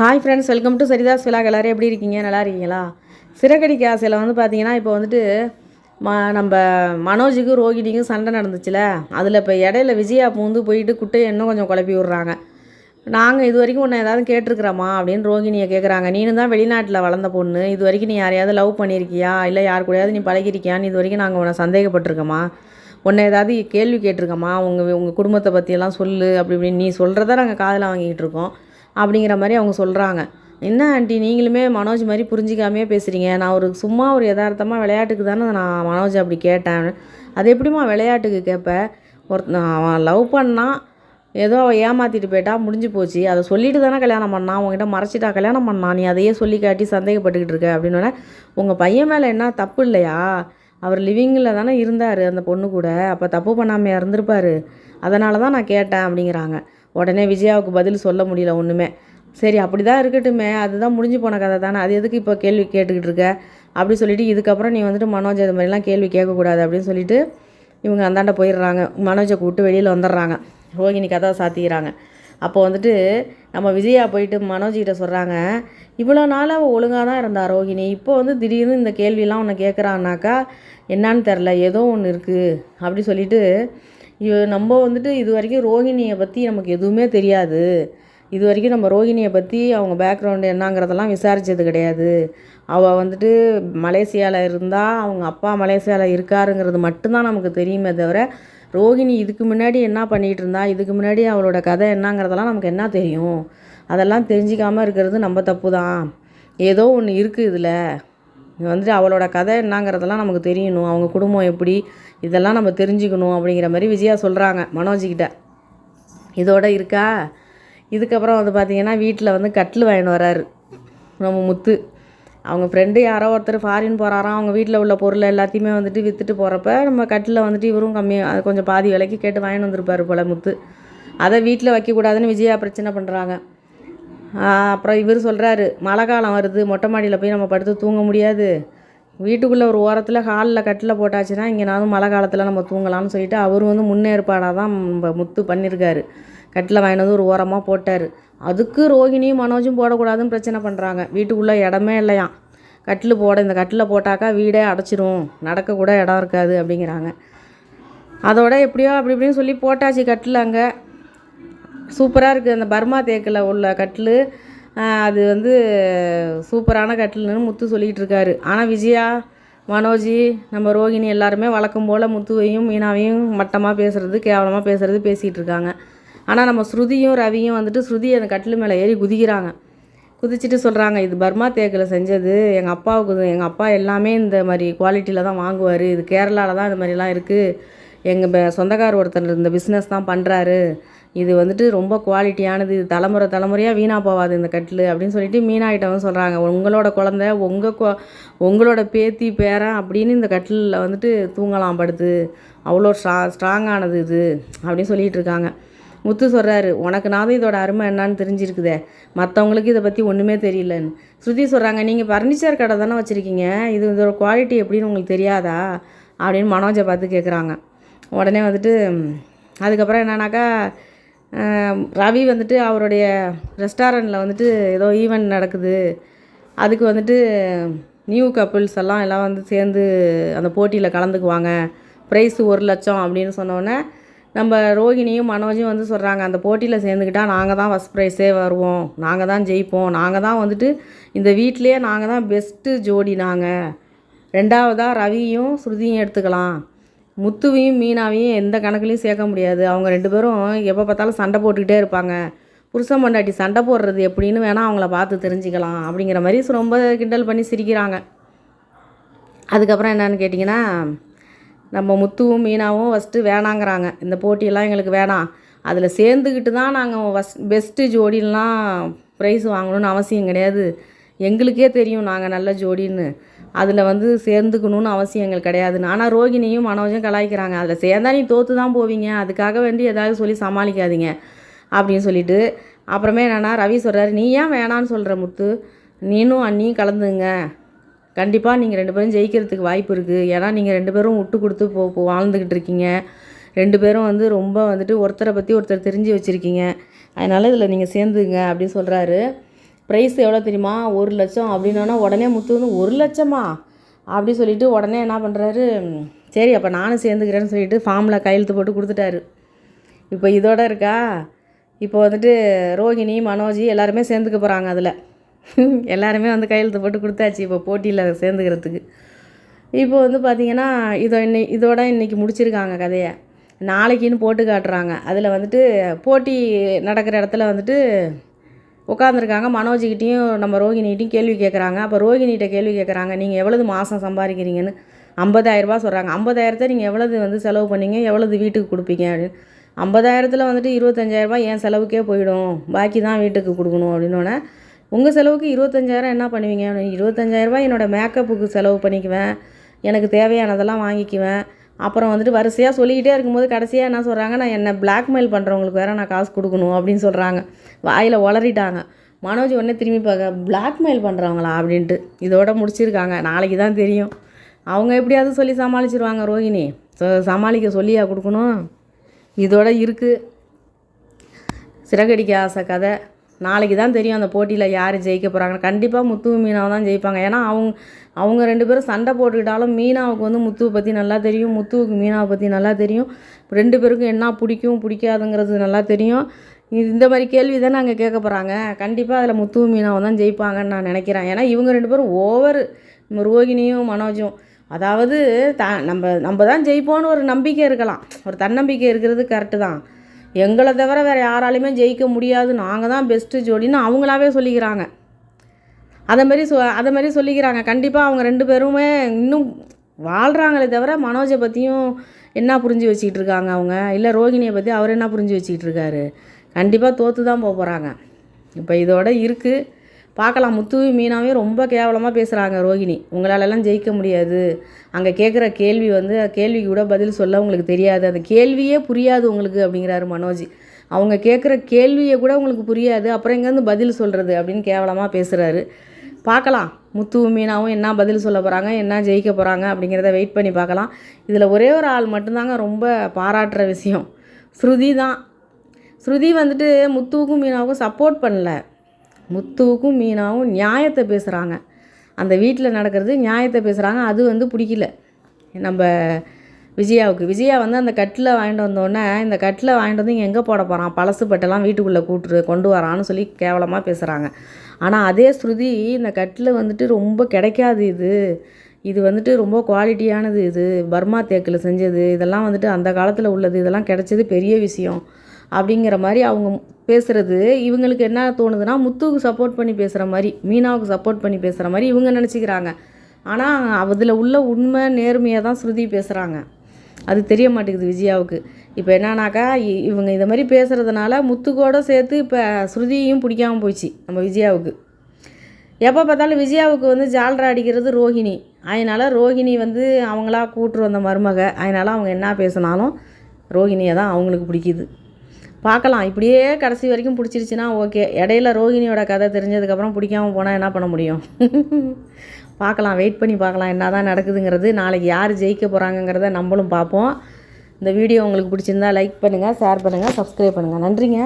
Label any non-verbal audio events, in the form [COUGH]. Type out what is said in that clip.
Hi friends welcome to Saritha's விழா எல்லோரும் எப்படி இருக்கீங்க? நல்லா இருக்கீங்களா? சிறகடிக்க ஆசையில் வந்து பார்த்தீங்கன்னா இப்போ வந்துட்டு ம நம்ம மனோஜுக்கும் ரோகிணிக்கும் சண்டை நடந்துச்சுல. அதில் இப்போ இடையில விஜயா பூந்து போயிட்டு குட்டையை இன்னும் கொஞ்சம் குழப்பி விட்றாங்க. நாங்கள் இது வரைக்கும் உன்னை ஏதாவது கேட்டிருக்கிறோமா? அப்படின்னு ரோகிணியை கேட்குறாங்க நீனு தான் வெளிநாட்டில் வளர்ந்த பொண்ணு. இது வரைக்கும் நீ யாரையாவது லவ் பண்ணியிருக்கியா? இல்லை யார் கூடயாவது நீ பழகிருக்கியான்னு இது வரைக்கும் நாங்கள் உன்னை சந்தேகப்பட்டிருக்கோமா? உன்னை ஏதாவது கேள்வி கேட்டிருக்கோமா? உங்கள் உங்கள் குடும்பத்தை பற்றியெல்லாம் சொல்லு அப்படி இப்படின்னு நீ சொல்கிறத நாங்கள் காதில் வாங்கிக்கிட்டு இருக்கோம். அப்படிங்கிற மாதிரி அவங்க சொல்கிறாங்க என்ன ஆண்டி நீங்களுமே மனோஜ் மாதிரி புரிஞ்சிக்காமையே பேசுகிறீங்க நான் ஒரு சும்மா ஒரு யதார்த்தமாக விளையாட்டுக்கு தானே நான் மனோஜ் அப்படி கேட்டேன். அது எப்படிம்மா விளையாட்டுக்கு கேட்பேன் ஒரு அவன் லவ் பண்ணான் ஏதோ அவள் ஏமாற்றிட்டு போயிட்டா முடிஞ்சு போச்சு. அதை சொல்லிட்டு தானே கல்யாணம் பண்ணான் உங்ககிட்ட மறைச்சிட்டா கல்யாணம் பண்ணான் நீ அதையே சொல்லி காட்டி சந்தேகப்பட்டுக்கிட்டு இருக்க அப்படின்னோடனே உங்கள் பையன் மேலே என்ன தப்பு இல்லையா? அவர் லிவிங்கில் தானே இருந்தார் அந்த பொண்ணு கூட. அப்போ தப்பு பண்ணாமையாக இருந்திருப்பார். அதனால தான் நான் கேட்டேன் அப்படிங்கிறாங்க. உடனே விஜயாவுக்கு பதில் சொல்ல முடியல ஒன்றுமே சரி அப்படி தான் இருக்கட்டுமே. அதுதான் முடிஞ்சு போன கதை தானே. அது எதுக்கு இப்போ கேள்வி கேட்டுக்கிட்டு இருக்க? அப்படி சொல்லிவிட்டு இதுக்கப்புறம் நீ வந்துட்டு மனோஜ் அது மாதிரிலாம் கேள்வி கேட்கக்கூடாது அப்படின்னு சொல்லிட்டு இவங்க அந்தாண்ட போயிடுறாங்க. மனோஜை கூப்பிட்டு வெளியில் வந்துடுறாங்க. ரோகிணி கதை சாத்திக்கிறாங்க. அப்போ வந்துட்டு நம்ம விஜயா போயிட்டு மனோஜிகிட்ட சொல்கிறாங்க இவ்வளோ நாள் அவள் ஒழுங்காக தான் இருந்தா ரோகிணி இப்போ வந்து திடீர்னு இந்த கேள்வியெலாம் உன்னை கேட்குறான்னாக்கா என்னான்னு தெரில ஏதோ ஒன்று இருக்குது அப்படி சொல்லிட்டு நம்ம வந்துட்டு இது வரைக்கும் ரோகிணியை பற்றி நமக்கு எதுவுமே தெரியாது. இது வரைக்கும் நம்ம ரோகிணியை பற்றி அவங்க பேக்ரவுண்டு என்னங்கிறதெல்லாம் விசாரித்தது கிடையாது. அவள் வந்துட்டு மலேசியாவில் இருந்தால் அவங்க அப்பா மலேசியாவில் இருக்காருங்கிறது மட்டும்தான் நமக்கு தெரியுமே தவிர ரோஹிணி இதுக்கு முன்னாடி என்ன பண்ணிகிட்டு இருந்தா இதுக்கு முன்னாடி அவளோட கதை என்னங்கிறதெல்லாம் நமக்கு என்ன தெரியும்? அதெல்லாம் தெரிஞ்சிக்காமல் இருக்கிறது நம்ம தப்பு தான் ஏதோ ஒன்று இருக்குது இதில். வந்துட்டு அவளோட கதை என்னங்கிறதெல்லாம் நமக்கு தெரியணும். அவங்க குடும்பம் எப்படி? இதெல்லாம் நம்ம தெரிஞ்சுக்கணும் அப்படிங்கிற மாதிரி விஜயா சொல்கிறாங்க மனோஜிக்கிட்ட இதோட இருக்கா? இதுக்கப்புறம் வந்து பார்த்திங்கன்னா வீட்டில் வந்து கட்டில் வாங்கிட்டு வராரு. நம்ம முத்து. அவங்க ஃப்ரெண்டு யாரோ ஒருத்தர் ஃபாரின் போகிறாராம் அவங்க வீட்டில் உள்ள பொருள் எல்லாத்தையுமே வந்துட்டு விற்றுட்டு போகிறப்ப நம்ம கட்டில் வந்துட்டு இவரும் கம்மியாக அது கொஞ்சம் பாதி விலைக்கு கேட்டு வாங்கிட்டு வந்திருப்பார் போல் முத்து. அதை வீட்டில் வைக்கக்கூடாதுன்னு விஜயா பிரச்சனை பண்ணுறாங்க அப்புறம் இவர் சொல்கிறாரு மழை காலம் வருது. மொட்டை மாடியில் போய் நம்ம படுத்து தூங்க முடியாது. வீட்டுக்குள்ளே ஒரு ஓரத்தில் ஹாலில் கட்டில் போட்டாச்சுன்னா இங்கே இங்கேனாலும் மழை காலத்தில் நம்ம தூங்கலாம்னு சொல்லிட்டு அவர் வந்து முன்னேற்பாடாக தான் நம்ம முத்து பண்ணியிருக்காரு கட்டில் வாங்கிட்டு வந்து ஒரு ஓரமாக போட்டார். அதுக்கு ரோகிணியும் மனோஜும் போடக்கூடாதுன்னு பிரச்சனை பண்ணுறாங்க வீட்டுக்குள்ளே இடமே இல்லையாம் கட்டில் போட இந்த கட்டில் போட்டாக்கா வீடே அடைச்சிரும். நடக்கக்கூட இடம் இருக்காது அப்படிங்கிறாங்க. அதோட எப்படியோ அப்படி இப்படின்னு சொல்லி போட்டாச்சு கட்டில் அங்கே. சூப்பராக இருக்குது அந்த பர்மா தேக்கில் உள்ள கட்டில் அது வந்து சூப்பரான கட்டில்னு முத்து சொல்லிகிட்டு இருக்காரு ஆனால் விஜயா மனோஜி நம்ம ரோகிணி எல்லாருமே வழக்கம் போல் முத்துவையும் மீனாவையும் மட்டமாக பேசுகிறது கேவலமாக பேசுகிறது பேசிகிட்டு இருக்காங்க ஆனால் நம்ம ஸ்ருதியும் ரவியும் வந்துட்டு ஸ்ருதி அந்த கட்டில் மேலே ஏறி குதிக்கிறாங்க. குதிச்சுட்டு சொல்கிறாங்க இது பர்மா தேக்கில் செஞ்சது. எங்கள் அப்பாவுக்கு எங்கள் அப்பா எல்லாமே இந்த மாதிரி குவாலிட்டியில் தான் வாங்குவார். இது கேரளாவில் தான் இந்த மாதிரிலாம் இருக்குது எங்கள் சொந்தக்கார் ஒருத்தர் இந்த பிஸ்னஸ் தான் பண்ணுறாரு இது வந்துட்டு ரொம்ப குவாலிட்டியானது இது தலைமுறை தலைமுறையாக வீணாக போகாது இந்த கட்டில் அப்படின்னு சொல்லிட்டு மீனாகிட்டவங்க சொல்கிறாங்க உங்களோட குழந்த உங்கள் கொ உங்களோட பேத்தி பேரன் அப்படின்னு இந்த கட்டிலில் வந்துட்டு தூங்கலாம் படுத்து. அவ்வளோ ஸ்ட்ரா ஸ்ட்ராங்கானது இது அப்படின்னு சொல்லிகிட்டு இருக்காங்க. முத்து சொல்கிறாரு உனக்கு உனக்குனாவது இதோட அருமை என்னான்னு தெரிஞ்சிருக்குதே. மற்றவங்களுக்கு இதை பற்றி ஒன்றுமே தெரியலன்னு. ஸ்ருதி சொல்கிறாங்க நீங்கள் ஃபர்னிச்சர் கடை தானே வச்சுருக்கீங்க? இது இதோட குவாலிட்டி எப்படின்னு உங்களுக்கு தெரியாதா? அப்படின்னு மனோஜை பார்த்து கேட்குறாங்க உடனே வந்துட்டு அதுக்கப்புறம் என்னன்னாக்கா ரவி வந்துட்டு அவருடைய ரெஸ்டாரண்ட்டில் வந்துட்டு ஏதோ ஈவெண்ட் நடக்குது. அதுக்கு வந்துட்டு நியூ கப்புள்ஸ் எல்லாம் எல்லாம் வந்து சேர்ந்து அந்த போட்டியில் கலந்துக்குவாங்க. ப்ரைஸ் ஒரு லட்சம் அப்படின்னு சொன்னோடனே நம்ம ரோகிணியும் மனோஜும் வந்து சொல்கிறாங்க அந்த போட்டியில் சேர்ந்துக்கிட்டால் நாங்கள் தான் ஃபஸ்ட் ப்ரைஸே வருவோம். நாங்கள் தான் ஜெயிப்போம். நாங்கள் தான் வந்துட்டு இந்த வீட்டிலே நாங்கள் தான் பெஸ்ட்டு ஜோடி நாங்கள் ரெண்டாவதாக ரவியும் ஸ்ருதியும் எடுத்துக்கலாம். முத்துவையும் மீனாவையும் எந்த கணக்குலையும் சேர்க்க முடியாது. அவங்க ரெண்டு பேரும் எப்போ பார்த்தாலும் சண்டை போட்டுக்கிட்டே இருப்பாங்க. புருஷன் பொண்டாட்டி சண்டை போடுறது எப்படின்னு வேணால் அவங்கள பார்த்து தெரிஞ்சுக்கலாம் அப்படிங்கிற மாதிரி ரொம்ப கிண்டல் பண்ணி சிரிக்கிறாங்க. அதுக்கப்புறம் என்னன்னு கேட்டிங்கன்னா நம்ம முத்துவும் மீனாவும் ஃபஸ்ட்டு வேணாங்கிறாங்க. இந்த போட்டியெல்லாம் எங்களுக்கு வேணாம். அதில் சேர்ந்துக்கிட்டு தான் நாங்கள் ஃபஸ்ட் பெஸ்ட்டு ஜோடிலாம் ப்ரைஸ் வாங்கணும்னு அவசியம் கிடையாது. எங்களுக்கே தெரியும் நாங்கள் நல்ல ஜோடின்னு. அதில் வந்து சேர்ந்துக்கணும்னு அவசியம் எங்களுக்கு கிடையாதுன்னு ஆனால் ரோகிணியும் மனோஜும் கலாய்க்கிறாங்க. அதில் சேர்ந்தா நீ தோற்று தான் போவீங்க. அதுக்காக வேண்டி ஏதாவது சொல்லி சமாளிக்காதீங்க அப்படின்னு சொல்லிட்டு. அப்புறமே என்னென்னா ரவி சொல்கிறாரு நீ ஏன் வேணான்னு சொல்கிற முத்து? நீனும் அண்ணியும் கலந்துங்க. கண்டிப்பாக நீங்கள் ரெண்டு பேரும் ஜெயிக்கிறதுக்கு வாய்ப்பு இருக்குது ஏன்னா நீங்கள் ரெண்டு பேரும் விட்டு கொடுத்து போ போ வாழ்ந்துக்கிட்டு இருக்கீங்க. ரெண்டு பேரும் வந்து ரொம்ப வந்துட்டு ஒருத்தரை பற்றி ஒருத்தர் தெரிஞ்சு வச்சுருக்கீங்க. அதனால் இதில் நீங்கள் சேர்ந்துங்க அப்படின்னு சொல்கிறாரு ப்ரைஸ் எவ்வளோ தெரியுமா? ஒரு லட்சம் அப்படின்னோன்னா உடனே முத்து வந்து ஒரு லட்சமா? அப்படி சொல்லிட்டு உடனே என்ன பண்ணுறாரு சரி அப்போ நானும் சேர்ந்துக்கிறேன்னு சொல்லிட்டு ஃபார்மில் கையெழுத்து போட்டு கொடுத்துட்டாரு. இப்போ இதோட இருக்கா? இப்போ வந்துட்டு ரோகிணி மனோஜ் எல்லாருமே சேர்ந்துக்க போகிறாங்க அதில். [LAUGHS] எல்லாருமே வந்து கையெழுத்து போட்டு கொடுத்தாச்சு இப்போ போட்டியில் சேர்ந்துக்கிறதுக்கு. இப்போ வந்து பார்த்திங்கன்னா இதோ இன்னை இதோட இன்றைக்கி முடிச்சிருக்காங்க கதையை. நாளைக்குன்னு போட்டு காட்டுறாங்க. அதில் வந்துட்டு போட்டி நடக்கிற இடத்துல வந்துட்டு உட்காந்துருக்காங்க மனோஜ்கிட்டையும் நம்ம ரோகிணிகிட்டையும் கேள்வி கேட்குறாங்க அப்போ ரோகிணிகிட்ட கேள்வி கேட்குறாங்க நீங்கள் எவ்வளவு மாதம் சம்பாதிக்கிறீங்கன்னு? ஐம்பதாயிரரூபா சொல்கிறாங்க ஐம்பதாயிரத்தை நீங்கள் எவ்வளவு வந்து செலவு பண்ணீங்க? எவ்வளவு வீட்டுக்கு கொடுப்பீங்க? அப்படின்னு. ஐம்பதாயிரத்தில் வந்துட்டு இருபத்தஞ்சாயிரரூபா என் செலவுக்கே போயிடும். பாக்கி தான் வீட்டுக்கு கொடுக்கணும் அப்படின்னோடனே உங்கள் செலவுக்கு இருபத்தஞ்சாயிரம் என்ன பண்ணுவீங்க? இருபத்தஞ்சாயிரரூபா என்னோடய மேக்கப்புக்கு செலவு பண்ணிக்குவேன். எனக்கு தேவையானதெல்லாம் வாங்கிக்குவேன். அப்புறம் வந்துட்டு வரிசையாக சொல்லிக்கிட்டே இருக்கும்போது கடைசியாக என்ன சொல்கிறாங்க நான் என்னை பிளாக்மெயில் பண்ணுறவங்களுக்கு வேறு நான் காசு கொடுக்கணும் அப்படின்னு சொல்கிறாங்க வாயில் உளறிட்டாங்க. மனோஜ் உடனே திரும்பி பார்க்க பிளாக்மெயில் பண்ணுறவங்களா அப்படின்ட்டு. இதோட முடிச்சிருக்காங்க. நாளைக்கு தான் தெரியும். அவங்க எப்படியாவது சொல்லி சமாளிச்சிருவாங்க ரோஹிணி ஸோ சமாளிக்க சொல்லியா கொடுக்கணும்? இதோட இருக்குது சிறகடிக்க ஆசை கதை. நாளைக்கு தான் தெரியும் அந்த போட்டியில் யார் ஜெயிக்க போகிறாங்கன்னு கண்டிப்பாக முத்துவு மீனாவை தான் ஜெயிப்பாங்க. ஏன்னா அவங்க அவங்க ரெண்டு பேரும் சண்டை போட்டுக்கிட்டாலும் மீனாவுக்கு வந்து முத்துவை பற்றி நல்லா தெரியும் முத்துவுக்கு மீனாவை பற்றி நல்லா தெரியும். ரெண்டு பேருக்கும் என்ன பிடிக்கும் பிடிக்காதுங்கிறது நல்லா தெரியும். இது இந்த மாதிரி கேள்வி தானே அங்கே கேட்க போகிறாங்க கண்டிப்பாக அதில் முத்து மீனாவை தான் ஜெயிப்பாங்கன்னு நான் நினைக்கிறேன். ஏன்னா இவங்க ரெண்டு பேரும் ஓவர் ரோகிணியும் மனோஜும். அதாவது த நம்ம நம்ம தான் ஜெயிப்போன்னு ஒரு நம்பிக்கை இருக்கலாம். ஒரு தன்னம்பிக்கை இருக்கிறது கரெக்டு தான். எங்களை தவிர வேறு யாராலையுமே ஜெயிக்க முடியாது. நாங்கள் தான் பெஸ்ட்டு ஜோடின்னு அவங்களாவே சொல்லிக்கிறாங்க. அதை மாதிரி சொ அதை மாதிரி சொல்லிக்கிறாங்க. கண்டிப்பாக அவங்க ரெண்டு பேருமே இன்னும் வாழ்கிறாங்களே தவிர மனோஜை பற்றியும் என்ன புரிஞ்சு வச்சுக்கிட்டு இருக்காங்க அவங்க? இல்லை ரோகிணியை பற்றி அவர் என்ன புரிஞ்சு வச்சுக்கிட்டு இருக்காரு? கண்டிப்பாக தோற்று தான் போக போகிறாங்க இப்போ இதோட இருக்குது பார்க்கலாம். முத்து மீனாவே ரொம்ப கேவலமாக பேசுகிறாங்க ரோகிணி. உங்களாலெல்லாம் ஜெயிக்க முடியாது. அங்கே கேட்குற கேள்வி வந்து கேள்விக்கு கூட பதில் சொல்ல உங்களுக்கு தெரியாது. அந்த கேள்வியே புரியாது உங்களுக்கு அப்படிங்கிறாரு மனோஜ். அவங்க கேட்குற கேள்வியை கூட உங்களுக்கு புரியாது. அப்புறம் எங்கேருந்து பதில் சொல்கிறது அப்படின்னு கேவலமாக பேசுகிறாரு பார்க்கலாம். முத்து மீனாவும் என்ன பதில் சொல்ல போகிறாங்க என்ன ஜெயிக்க போகிறாங்க அப்படிங்கிறத வெயிட் பண்ணி பார்க்கலாம். இதில் ஒரே ஒரு ஆள் மட்டும்தாங்க ரொம்ப பாராட்டுற விஷயம். ஸ்ருதி தான். ஸ்ருதி வந்துட்டு முத்துவுக்கும் மீனாவுக்கும் சப்போர்ட் பண்ணல. முத்துவுக்கும் மீனாவும் நியாயத்தை பேசுகிறாங்க அந்த வீட்டில் நடக்கிறது நியாயத்தை பேசுகிறாங்க அது வந்து பிடிக்கல. நம்ம விஜயாவுக்கு. விஜயா வந்து அந்த கட்டில் வாங்கிட்டு வந்தோடனே இந்த கட்டில் வாங்கிட்டு வந்து இங்கே எங்கே போட போகிறான் பழசு பட்டெல்லாம் வீட்டுக்குள்ளே கூட்டு கொண்டு வரான்னு சொல்லி கேவலமாக பேசுகிறாங்க ஆனால் அதே ஸ்ருதி இந்த கட்டில் வந்துட்டு ரொம்ப கிடைக்காது இது. இது வந்துட்டு ரொம்ப குவாலிட்டியானது இது. பர்மா தேக்கில் செஞ்சது. இதெல்லாம் வந்துட்டு அந்த காலத்தில் உள்ளது. இதெல்லாம் கிடைச்சது பெரிய விஷயம். அப்படிங்கிற மாதிரி அவங்க பேசுகிறது இவங்களுக்கு என்ன தோணுதுன்னா முத்துவுக்கு சப்போர்ட் பண்ணி பேசுகிற மாதிரி மீனாவுக்கு சப்போர்ட் பண்ணி பேசுகிற மாதிரி இவங்க நினச்சிக்கிறாங்க. ஆனால் அதில் உள்ள உண்மை நேர்மையாக தான் ஸ்ருதி பேசுகிறாங்க அது தெரிய மாட்டேங்குது விஜயாவுக்கு. இப்போ என்னன்னாக்கா இ- இவங்க இதை மாதிரி பேசுகிறதுனால முத்துக்கோட சேர்த்து இப்போ ஸ்ருதியையும் பிடிக்காம போயிடுச்சு நம்ம விஜயாவுக்கு. எப்போ பார்த்தாலும் விஜயாவுக்கு வந்து ஜால்ரா அடிக்கிறது ரோஹிணி. அதனால் ரோஹிணி வந்து அவங்களா கூட்டுரு வந்த மருமக. அதனால் அவங்க என்ன பேசினாலும் ரோஹிணியை தான் அவங்களுக்கு பிடிக்குது. பார்க்கலாம். இப்படியே கடைசி வரைக்கும் பிடிச்சிருச்சுன்னா ஓகே. இடையில ரோகிணியோட கதை தெரிஞ்சதுக்கப்புறம் பிடிக்காம போனால் என்ன பண்ண முடியும்? [LAUGHS] பார்க்கலாம். வெயிட் பண்ணி பார்க்கலாம். என்ன தான் நடக்குதுங்கிறது. நாளைக்கு யார் ஜெயிக்க போகிறாங்கங்கிறத நம்மளும் பார்ப்போம். இந்த வீடியோ உங்களுக்கு பிடிச்சிருந்தா லைக் பண்ணுங்கள் ஷேர் பண்ணுங்கள் சப்ஸ்கிரைப் பண்ணுங்கள் நன்றிங்க.